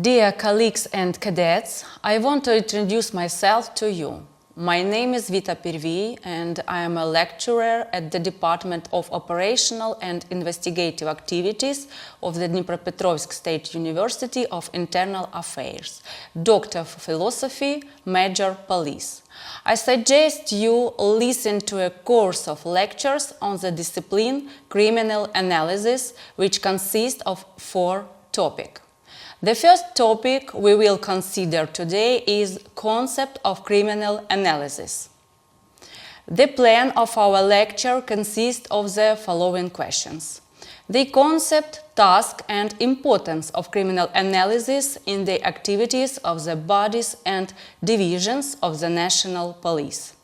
Dear colleagues and cadets, I want to introduce myself to you. My name is Vita Pervi and I am a lecturer at the Department of Operational and Investigative Activities of the Dnipropetrovsk State University of Internal Affairs, Doctor of Philosophy, Major Police. I suggest you listen to a course of lectures on the discipline Criminal Analysis, which consists of four topics. The first topic we will consider today is concept of criminal analysis. The plan of our lecture consists of the following questions. The concept, task and importance of criminal analysis in the activities of the bodies and divisions of the national police.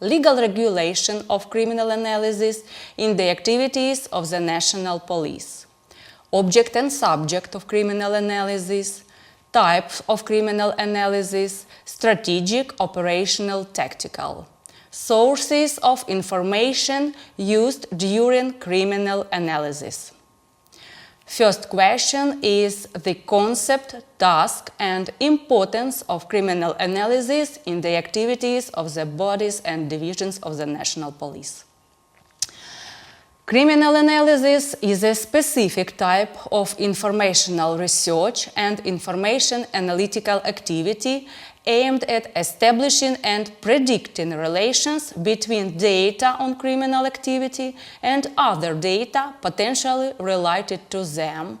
Legal regulation of criminal analysis in the activities of the national police object and subject of criminal analysis, types of criminal analysis, strategic, operational, tactical. Sources of information used during criminal analysis. First question is the concept, task and importance of criminal analysis in the activities of the bodies and divisions of the national police. Criminal analysis is a specific type of informational research and information analytical activity aimed at establishing and predicting relations between data on criminal activity and other data potentially related to them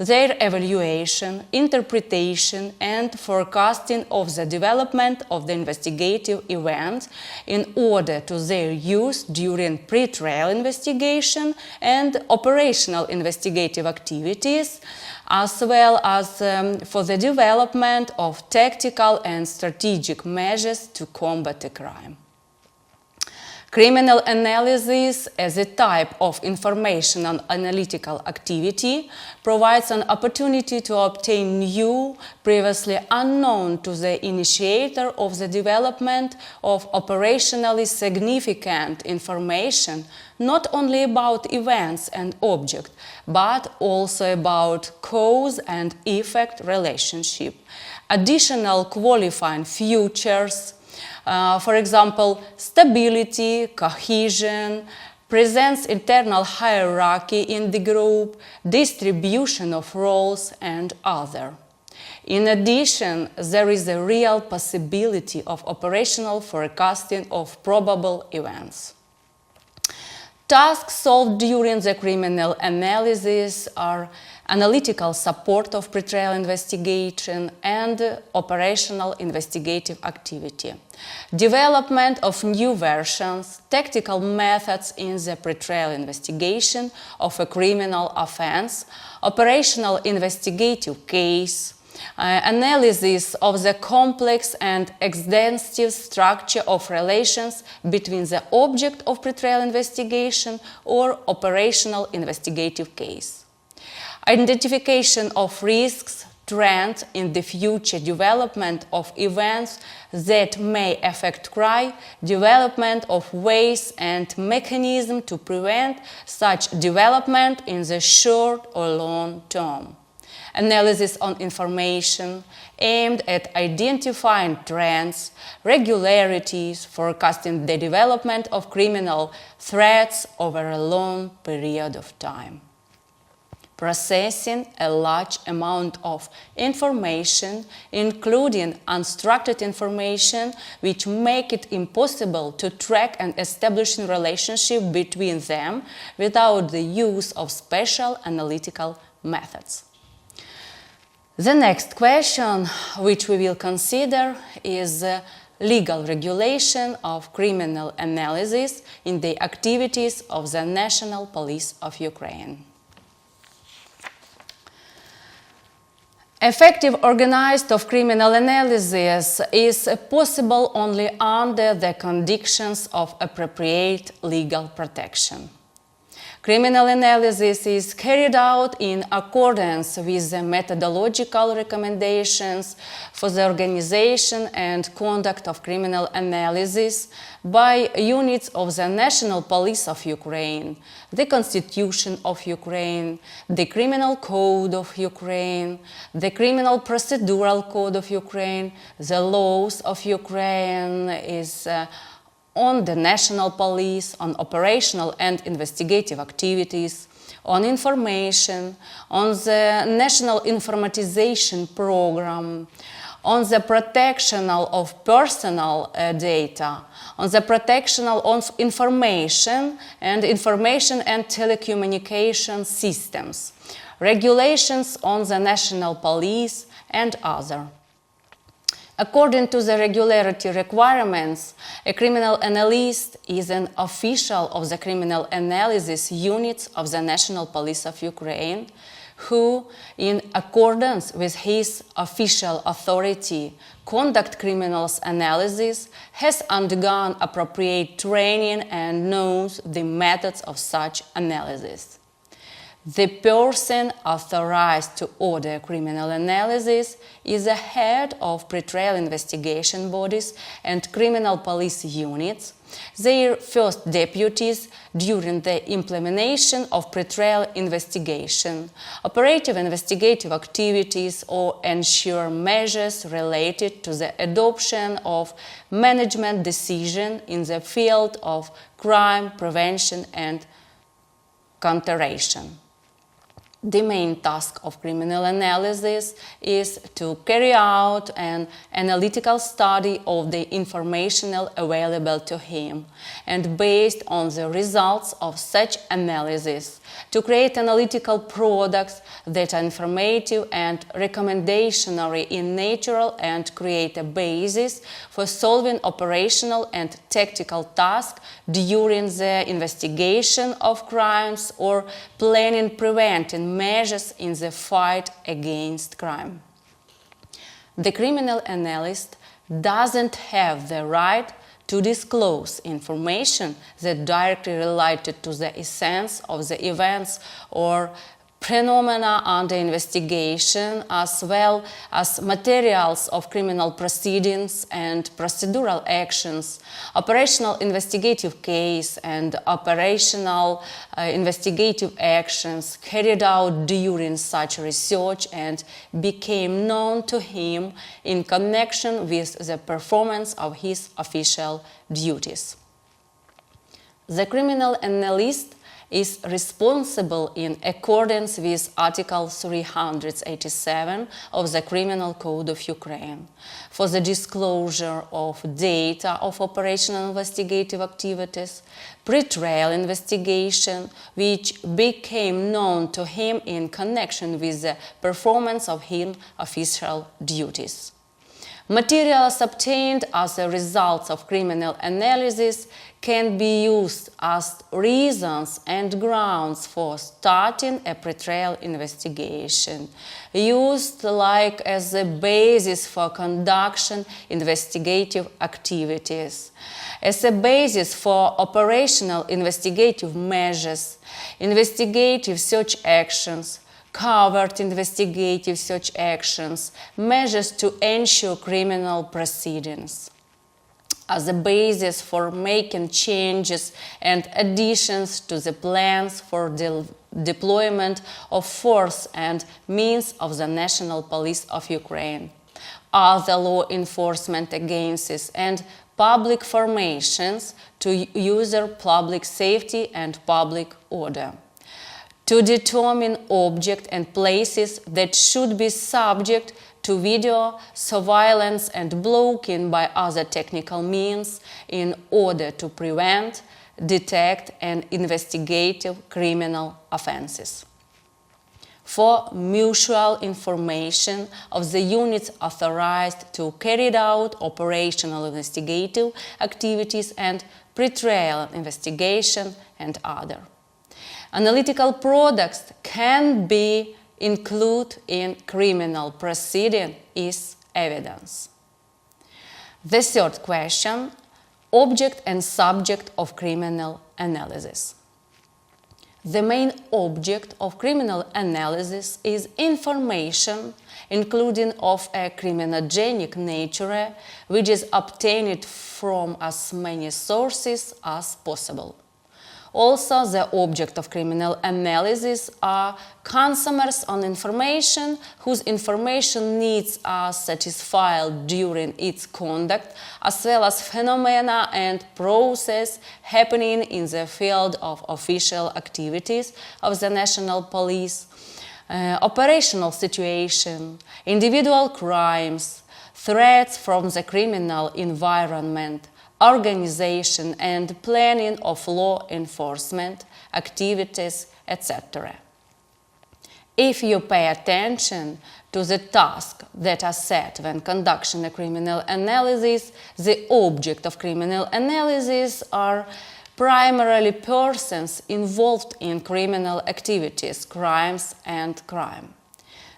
their evaluation, interpretation and forecasting of the development of the investigative events in order to their use during pre-trial investigation and operational investigative activities, as well as um, for the development of tactical and strategic measures to combat a crime. Criminal analysis as a type of information and analytical activity provides an opportunity to obtain new, previously unknown to the initiator of the development of operationally significant information not only about events and objects, but also about cause and effect relationship, additional qualifying features, uh, for example, stability, cohesion, presents internal hierarchy in the group, distribution of roles, and other. In addition, there is a real possibility of operational forecasting of probable events. Tasks solved during the criminal analysis are analytical support of pretrial investigation and operational investigative activity, development of new versions, tactical methods in the pretrial investigation of a criminal offense, operational investigative case, Uh, analysis of the complex and extensive structure of relations between the object of pretrial investigation or operational investigative case. Identification of risks, trends in the future development of events that may affect crime, development of ways and mechanisms to prevent such development in the short or long term analysis on information aimed at identifying trends, regularities, forecasting the development of criminal threats over a long period of time. Processing a large amount of information, including unstructured information, which make it impossible to track and establish a relationship between them without the use of special analytical methods. The next question, which we will consider, is legal regulation of criminal analysis in the activities of the National Police of Ukraine. Effective organized of criminal analysis is possible only under the conditions of appropriate legal protection. Criminal analysis is carried out in accordance with the methodological recommendations for the organization and conduct of criminal analysis by units of the National Police of Ukraine, the Constitution of Ukraine, the Criminal Code of Ukraine, the Criminal Procedural Code of Ukraine, the laws of Ukraine is uh, on the national police, on operational and investigative activities, on information, on the national informatization program, on the protection of personal uh, data, on the protection of information and information and telecommunication systems, regulations on the national police and other. According to the regularity requirements, a criminal analyst is an official of the criminal analysis units of the National Police of Ukraine who, in accordance with his official authority, conduct criminals analysis, has undergone appropriate training and knows the methods of such analysis. The person authorized to order criminal analysis is the head of pretrial investigation bodies and criminal police units, their first deputies during the implementation of pretrial investigation, operative investigative activities, or ensure measures related to the adoption of management decision in the field of crime prevention and counteration. The main task of criminal analysis is to carry out an analytical study of the information available to him and based on the results of such analysis to create analytical products that are informative and recommendationary in nature and create a basis for solving operational and tactical tasks during the investigation of crimes or planning preventing measures in the fight against crime. The criminal analyst doesn't have the right to disclose information that directly related to the essence of the events or phenomena under investigation as well as materials of criminal proceedings and procedural actions, operational investigative case and operational uh, investigative actions carried out during such research and became known to him in connection with the performance of his official duties. The criminal analyst is responsible in accordance with Article 387 of the Criminal Code of Ukraine for the disclosure of data of operational investigative activities, pre-trial investigation, which became known to him in connection with the performance of his official duties. Materials obtained as a result of criminal analysis can be used as reasons and grounds for starting a pretrial investigation, used like as a basis for conducting investigative activities, as a basis for operational investigative measures, investigative search actions, covert investigative search actions, measures to ensure criminal proceedings. As a basis for making changes and additions to the plans for the deployment of force and means of the National Police of Ukraine, other law enforcement agencies, and public formations to user public safety and public order. To determine objects and places that should be subject to video surveillance and blocking by other technical means in order to prevent, detect, and investigate criminal offenses. For mutual information of the units authorized to carry out operational investigative activities and pre-trial investigation and other. Analytical products can be included in criminal proceeding is evidence. The third question, object and subject of criminal analysis. The main object of criminal analysis is information, including of a criminogenic nature, which is obtained from as many sources as possible. Also, the object of criminal analysis are consumers on information whose information needs are satisfied during its conduct, as well as phenomena and process happening in the field of official activities of the national police, uh, operational situation, individual crimes, threats from the criminal environment, organization and planning of law enforcement activities, etc. If you pay attention to the tasks that are set when conducting a criminal analysis, the object of criminal analysis are primarily persons involved in criminal activities, crimes and crime.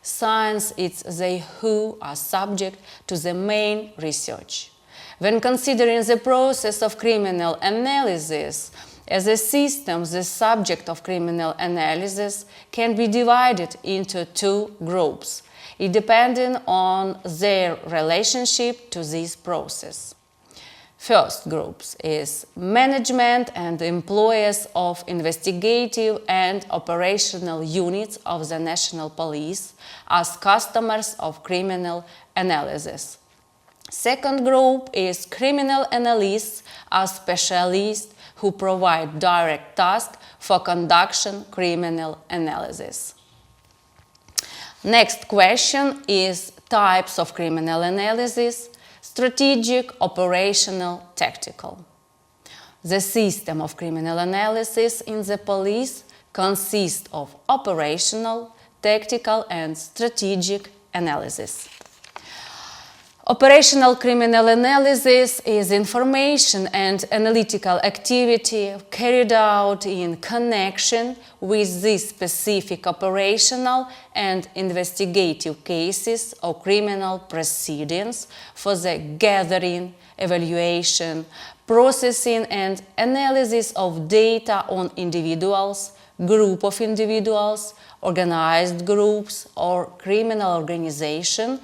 Science is they who are subject to the main research. When considering the process of criminal analysis as a system, the subject of criminal analysis can be divided into two groups, depending on their relationship to this process. First groups is management and employees of investigative and operational units of the national police as customers of criminal analysis. Second group is criminal analysts as specialists who provide direct tasks for conducting criminal analysis. Next question is types of criminal analysis, strategic, operational, tactical. The system of criminal analysis in the police consists of operational, tactical and strategic analysis. Operational criminal analysis is information and analytical activity carried out in connection with the specific operational and investigative cases or criminal proceedings for the gathering, evaluation, processing and analysis of data on individuals, group of individuals, organized groups or criminal organization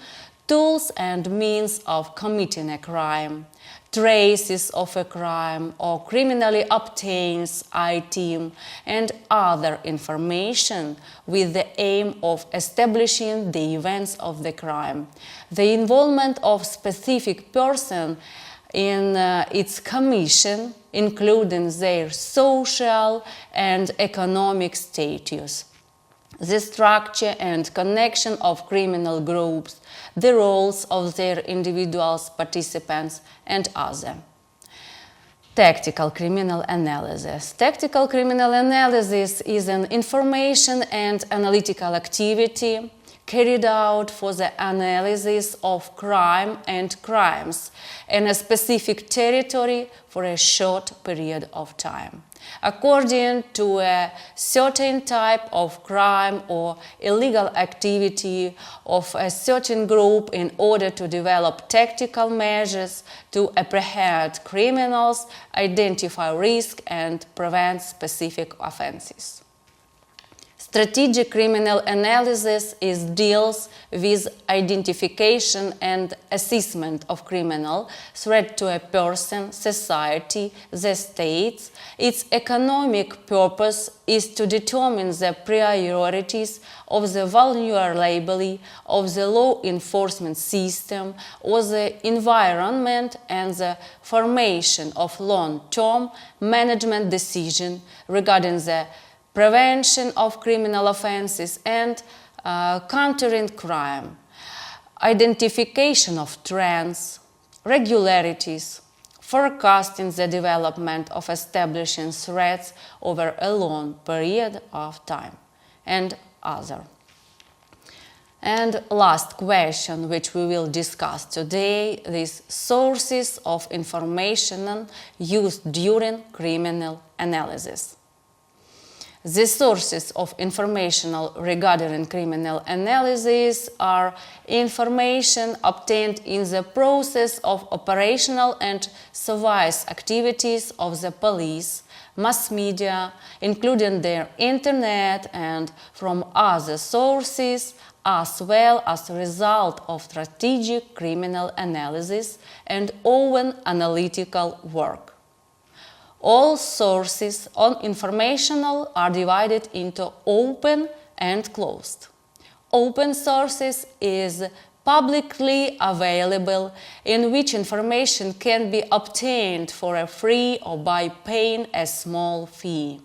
tools and means of committing a crime, traces of a crime or criminally obtains item and other information with the aim of establishing the events of the crime. The involvement of specific person in uh, its commission, including their social and economic status the structure and connection of criminal groups, the roles of their individuals, participants, and other. Tactical criminal analysis. Tactical criminal analysis is an information and analytical activity carried out for the analysis of crime and crimes in a specific territory for a short period of time according to a certain type of crime or illegal activity of a certain group in order to develop tactical measures to apprehend criminals, identify risk, and prevent specific offenses. Strategic criminal analysis is deals with identification and assessment of criminal threat to a person, society, the state. Its economic purpose is to determine the priorities of the vulnerability of the law enforcement system or the environment and the formation of long-term management decision regarding the prevention of criminal offenses, and uh, countering crime, identification of trends, regularities, forecasting the development of establishing threats over a long period of time, and other. And last question, which we will discuss today, is sources of information used during criminal analysis. The sources of information regarding criminal analysis are information obtained in the process of operational and service activities of the police, mass media, including their internet and from other sources, as well as result of strategic criminal analysis and open analytical work. All sources on informational are divided into open and closed. Open sources is publicly available in which information can be obtained for a free or by paying a small fee.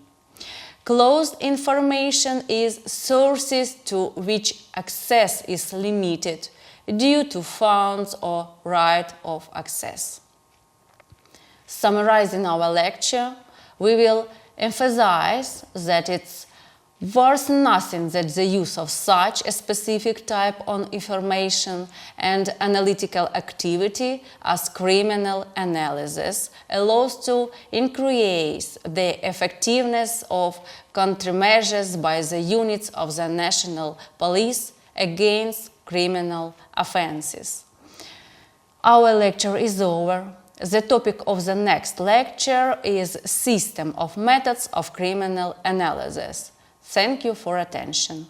Closed information is sources to which access is limited due to funds or right of access. Summarizing our lecture, we will emphasize that it's worth nothing that the use of such a specific type of information and analytical activity as criminal analysis allows to increase the effectiveness of countermeasures by the units of the national police against criminal offenses. Our lecture is over. The topic of the next lecture is System of Methods of Criminal Analysis. Thank you for attention.